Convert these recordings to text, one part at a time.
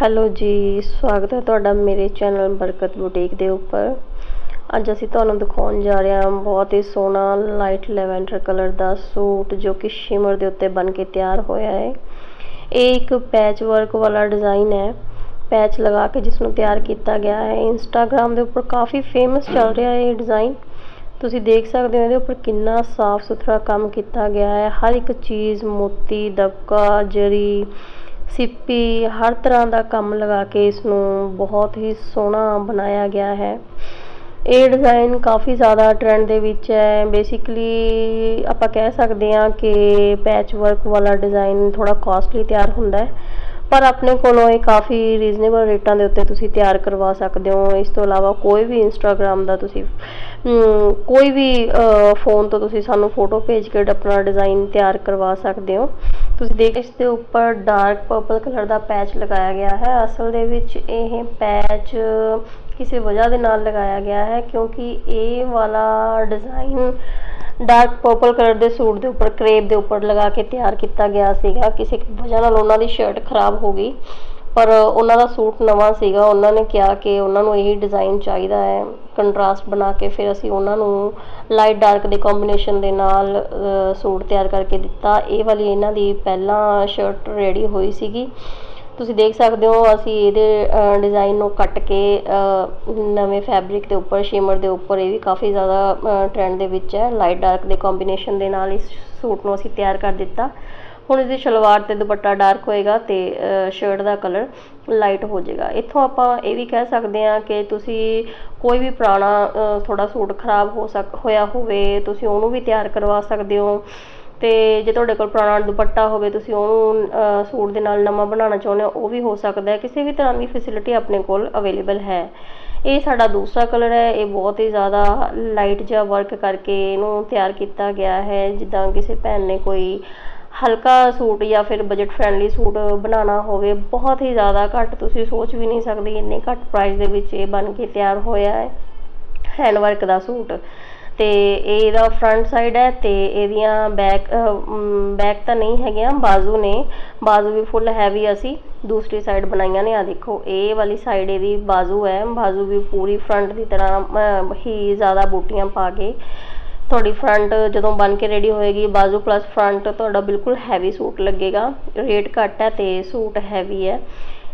Hello ਜੀ, ਸਵਾਗਤ ਹੈ ਤੁਹਾਡਾ ਮੇਰੇ ਚੈਨਲ ਬਰਕਤ ਬੁਟੀਕ ਦੇ ਉੱਪਰ। ਅੱਜ ਅਸੀਂ ਤੁਹਾਨੂੰ ਦਿਖਾਉਣ ਜਾ ਰਹੇ ਹਾਂ ਬਹੁਤ ਹੀ ਸੋਹਣਾ ਲਾਈਟ ਲੈਵੈਂਡਰ ਕਲਰ ਦਾ ਸੂਟ ਜੋ ਕਿ ਸ਼ਿਮਰ ਦੇ ਉੱਤੇ ਬਣ ਕੇ ਤਿਆਰ ਹੋਇਆ ਹੈ। ਇਹ ਇੱਕ ਪੈਚ ਵਰਕ ਵਾਲਾ ਡਿਜ਼ਾਈਨ ਹੈ। ਪੈਚ ਲਗਾ ਕੇ ਜਿਸ ਨੂੰ ਤਿਆਰ ਕੀਤਾ ਗਿਆ ਹੈ। ਇੰਸਟਾਗ੍ਰam ਦੇ ਉੱਪਰ ਕਾਫੀ ਫੇਮਸ ਚੱਲ ਰਿਹਾ ਹੈ ਇਹ ਡਿਜ਼ਾਈਨ ਤੁਸੀਂ ਦੇਖ ਸਕਦੇ ਹੋ ਇਹਦੇ ਉੱਪਰ ਕਿੰਨਾ ਸਾਫ਼ ਸੁਥਰਾ ਕੰਮ ਕੀਤਾ ਗਿਆ ਹੈ। ਹਰ ਇੱਕ ਚੀਜ਼, ਮੋਤੀ, ਦਬਕਾ, ਜਰੀ ਸਿੱਪੀ ਹਰ ਤਰ੍ਹਾਂ ਦਾ ਕੰਮ ਲਗਾ ਕੇ ਇਸ ਨੂੰ ਬਹੁਤ ਹੀ ਸੋਹਣਾ ਬਣਾਇਆ ਗਿਆ ਹੈ। ਇਹ ਡਿਜ਼ਾਈਨ ਕਾਫੀ ਜ਼ਿਆਦਾ ਟ੍ਰੈਂਡ ਦੇ ਵਿੱਚ ਹੈ। ਬੇਸਿਕਲੀ ਆਪਾਂ ਕਹਿ ਸਕਦੇ ਹਾਂ ਕਿ ਪੈਚ ਵਰਕ ਵਾਲਾ ਡਿਜ਼ਾਈਨ ਥੋੜਾ ਕਾਸਟਲੀ ਤਿਆਰ ਹੁੰਦਾ ਹੈ। ਪਰ ਆਪਣੇ ਕੋਲੋਂ ਇਹ ਕਾਫੀ ਰੀਜ਼ਨੇਬਲ ਰੇਟਾਂ ਦੇ ਉੱਤੇ ਤੁਸੀਂ ਤਿਆਰ ਕਰਵਾ ਸਕਦੇ ਹੋ। ਇਸ ਤੋਂ ਇਲਾਵਾ ਕੋਈ ਵੀ ਇੰਸਟਾਗ੍ਰam ਦਾ ਤੁਸੀਂ ਕੋਈ ਵੀ ਫੋਨ ਤੋਂ ਤੁਸੀਂ ਸਾਨੂੰ ਫੋਟੋ ਭੇਜ ਕੇ ਆਪਣਾ ਡਿਜ਼ਾਈਨ ਤਿਆਰ ਕਰਵਾ ਸਕਦੇ ਹੋ। ਤੁਸੀਂ ਦੇਖ ਇਸ ਦੇ ਉੱਪਰ ਡਾਰਕ ਪਰਪਲ ਕਲਰ ਦਾ ਪੈਚ ਲਗਾਇਆ ਗਿਆ ਹੈ। ਅਸਲ ਦੇ ਵਿੱਚ ਇਹ ਪੈਚ ਕਿਸੇ ਵਜ੍ਹਾ ਦੇ ਨਾਲ ਲਗਾਇਆ ਗਿਆ ਹੈ ਕਿਉਂਕਿ ਇਹ ਵਾਲਾ ਡਿਜ਼ਾਈਨ ਡਾਰਕ ਪਰਪਲ ਕਲਰ ਦੇ ਸੂਟ ਦੇ ਉੱਪਰ ਕਰੇਪ ਦੇ ਉੱਪਰ ਲਗਾ ਕੇ ਤਿਆਰ ਕੀਤਾ ਗਿਆ ਸੀਗਾ। ਕਿਸੇ ਵਜ੍ਹਾ ਨਾਲ ਉਹਨਾਂ ਦੀ ਸ਼ਰਟ ਖਰਾਬ ਹੋ ਗਈ। ਪਰ ਉਹਨਾਂ ਦਾ ਸੂਟ ਨਵਾਂ ਸੀਗਾ, ਉਹਨਾਂ ਨੇ ਕਿਹਾ ਕਿ ਉਹਨਾਂ ਨੂੰ ਇਹੀ ਡਿਜ਼ਾਇਨ ਚਾਹੀਦਾ ਹੈ ਕੰਟਰਾਸਟ ਬਣਾ ਕੇ ਫਿਰ ਅਸੀਂ ਉਹਨਾਂ ਨੂੰ ਲਾਈਟ ਡਾਰਕ ਦੇ ਕੋਂਬੀਨੇਸ਼ਨ ਦੇ ਨਾਲ ਸੂਟ ਤਿਆਰ ਕਰਕੇ ਦਿੱਤਾ। ਇਹ ਵਾਲੀ ਇਹਨਾਂ ਦੀ ਪਹਿਲਾਂ ਸ਼ਰਟ ਰੈਡੀ ਹੋਈ ਸੀਗੀ। ਤੁਸੀਂ ਦੇਖ ਸਕਦੇ ਹੋ, ਅਸੀਂ ਇਹਦੇ ਡਿਜ਼ਾਈਨ ਨੂੰ ਕੱਟ ਕੇ ਨਵੇਂ ਫੈਬਰਿਕ ਦੇ ਉੱਪਰ ਸ਼ਿਮਰ ਦੇ ਉੱਪਰ, ਇਹ ਵੀ ਕਾਫੀ ਜ਼ਿਆਦਾ ਟ੍ਰੈਂਡ ਦੇ ਵਿੱਚ ਹੈ। ਲਾਈਟ ਡਾਰਕ ਦੇ ਕੋਂਬੀਨੇਸ਼ਨ ਦੇ ਨਾਲ ਇਸ ਸੂਟ ਨੂੰ ਅਸੀਂ ਤਿਆਰ ਕਰ ਦਿੱਤਾ। ਹੁਣ ਇਹਦੀ ਸ਼ਲਵਾਰ ਤੇ ਦੁਪੱਟਾ ਡਾਰਕ ਹੋਏਗਾ ਤੇ ਸ਼ਰਟ ਦਾ ਕਲਰ ਲਾਈਟ ਹੋ ਜਾਏਗਾ। ਇੱਥੋਂ ਆਪਾਂ ਇਹ ਵੀ ਕਹਿ ਸਕਦੇ ਹਾਂ ਕਿ ਤੁਸੀਂ ਕੋਈ ਵੀ ਪੁਰਾਣਾ ਥੋੜਾ ਸੂਟ ਖਰਾਬ ਹੋ ਸਕ, ਹੋਇਆ ਹੋਵੇ, ਤੁਸੀਂ ਉਹਨੂੰ ਵੀ ਤਿਆਰ ਕਰਵਾ ਸਕਦੇ ਹੋ। ਤੇ ਜੇ ਤੁਹਾਡੇ ਕੋਲ ਪੁਰਾਣਾ ਦੁਪੱਟਾ ਹੋਵੇ, ਤੁਸੀਂ ਉਹਨੂੰ ਸੂਟ ਦੇ ਨਾਲ ਨਵਾਂ ਬਣਾਉਣਾ ਚਾਹੁੰਦੇ ਹੋ, ਉਹ ਵੀ ਹੋ ਸਕਦਾ ਹੈ। ਕਿਸੇ ਵੀ ਤਰ੍ਹਾਂ ਦੀ ਫੈਸਿਲਿਟੀ ਆਪਣੇ ਕੋਲ ਅਵੇਲੇਬਲ ਹੈ। ਇਹ ਸਾਡਾ ਦੂਸਰਾ ਕਲਰ ਹੈ। ਇਹ ਬਹੁਤ ਹੀ ਜ਼ਿਆਦਾ ਲਾਈਟ ਜਿਹਾ ਵਰਕ ਕਰਕੇ ਇਹਨੂੰ ਤਿਆਰ ਕੀਤਾ ਗਿਆ ਹੈ। ਜਿੱਦਾਂ ਕਿਸੇ ਭੈਣ ਨੇ ਕੋਈ ਹਲਕਾ ਸੂਟ ਜਾਂ ਫਿਰ ਬਜਟ ਫ੍ਰੈਂਡਲੀ ਸੂਟ ਬਣਾਉਣਾ ਹੋਵੇ, ਬਹੁਤ ਹੀ ਜ਼ਿਆਦਾ ਘੱਟ ਤੁਸੀਂ ਸੋਚ ਵੀ ਨਹੀਂ ਸਕਦੇ, ਇੰਨੇ ਘੱਟ ਪ੍ਰਾਈਸ ਦੇ ਵਿੱਚ ਇਹ ਬਣ ਕੇ ਤਿਆਰ ਹੋਇਆ ਹੈ ਹੈਂਡ ਵਰਕ ਦਾ ਸੂਟ। ਤੇ ਇਹਦਾ ਫਰੰਟ ਸਾਈਡ ਹੈ ਤੇ ਇਹਦੀਆਂ ਬੈਕ ਬੈਕ ਤਾਂ ਨਹੀਂ ਹੈਗੀਆਂ, ਬਾਜ਼ੂ ਨੇ, ਬਾਜ਼ੂ ਵੀ ਫੁੱਲ ਹੈਵੀ ਅਸੀਂ ਦੂਸਰੀ ਸਾਈਡ ਬਣਾਈਆਂ ਨੇ ਆ ਦੇਖੋ, ਇਹ ਵਾਲੀ ਸਾਈਡ ਇਹਦੀ ਬਾਜ਼ੂ ਹੈ, ਬਾਜ਼ੂ ਵੀ ਪੂਰੀ ਫਰੰਟ ਦੀ ਤਰ੍ਹਾਂ ਹੀ ਜ਼ਿਆਦਾ ਬੂਟੀਆਂ ਪਾ ਕੇ ਤੁਹਾਡੀ ਫਰੰਟ ਜਦੋਂ ਬਣ ਕੇ ਰੈਡੀ ਹੋਏਗੀ, ਬਾਜ਼ੂ ਪਲੱਸ ਫਰੰਟ ਤੁਹਾਡਾ ਬਿਲਕੁਲ ਹੈਵੀ ਸੂਟ ਲੱਗੇਗਾ। ਰੇਟ ਘੱਟ ਹੈ ਤੇ ਸੂਟ ਹੈਵੀ ਹੈ।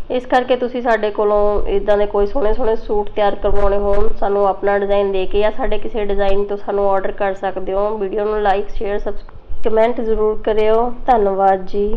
ਇਸ ਕਰਕੇ ਤੁਸੀਂ ਸਾਡੇ ਕੋਲੋਂ ਇਦਾਂ ਦੇ ਕੋਈ ਸੋਹਣੇ ਸੋਹਣੇ ਸੂਟ ਤਿਆਰ ਕਰਵਾਉਣੇ ਹੋਣ, ਸਾਨੂੰ ਆਪਣਾ ਡਿਜ਼ਾਈਨ ਦੇ ਕੇ ਜਾਂ ਸਾਡੇ ਕਿਸੇ ਡਿਜ਼ਾਈਨ ਤੋਂ ਸਾਨੂੰ ਆਰਡਰ ਕਰ ਸਕਦੇ ਹੋ। ਵੀਡੀਓ ਨੂੰ ਲਾਈਕ ਸ਼ੇਅਰ ਸਬਸਕ੍ਰਾਈਬ ਕਮੈਂਟ ਜ਼ਰੂਰ ਕਰਿਓ। ਧੰਨਵਾਦ ਜੀ।